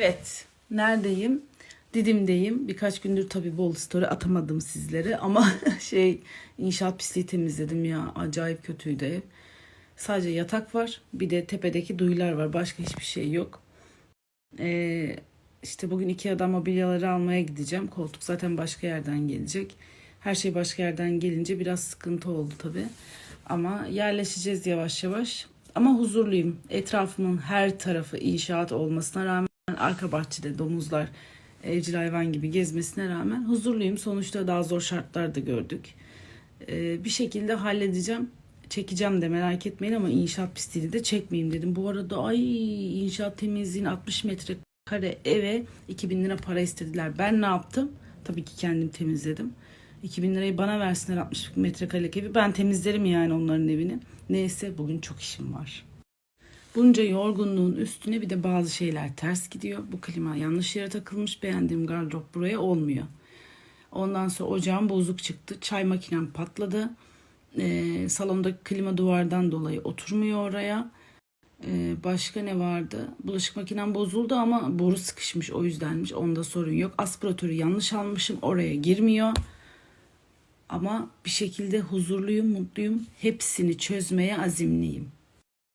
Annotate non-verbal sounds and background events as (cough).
Evet, neredeyim? Didim'deyim. Birkaç gündür tabii bol story atamadım sizlere ama (laughs) şey inşaat pisliği temizledim ya. Acayip kötüydü ev. Sadece yatak var. Bir de tepedeki duyular var. Başka hiçbir şey yok. Ee, işte bugün Ikea'dan mobilyaları almaya gideceğim. Koltuk zaten başka yerden gelecek. Her şey başka yerden gelince biraz sıkıntı oldu tabii. Ama yerleşeceğiz yavaş yavaş. Ama huzurluyum. Etrafımın her tarafı inşaat olmasına rağmen arka bahçede domuzlar evcil hayvan gibi gezmesine rağmen huzurluyum. Sonuçta daha zor şartlarda gördük. Ee, bir şekilde halledeceğim. Çekeceğim de merak etmeyin ama inşaat pisliğini de çekmeyeyim dedim. Bu arada ay inşaat temizliğin 60 metrekare eve 2000 lira para istediler. Ben ne yaptım? Tabii ki kendim temizledim. 2000 lirayı bana versinler 60 metrekarelik evi. Ben temizlerim yani onların evini. Neyse bugün çok işim var. Bunca yorgunluğun üstüne bir de bazı şeyler ters gidiyor. Bu klima yanlış yere takılmış. Beğendiğim gardırop buraya olmuyor. Ondan sonra ocağım bozuk çıktı. Çay makinem patladı. Ee, salonda klima duvardan dolayı oturmuyor oraya. Ee, başka ne vardı? Bulaşık makinem bozuldu ama boru sıkışmış o yüzdenmiş. Onda sorun yok. Aspiratörü yanlış almışım. Oraya girmiyor. Ama bir şekilde huzurluyum, mutluyum. Hepsini çözmeye azimliyim.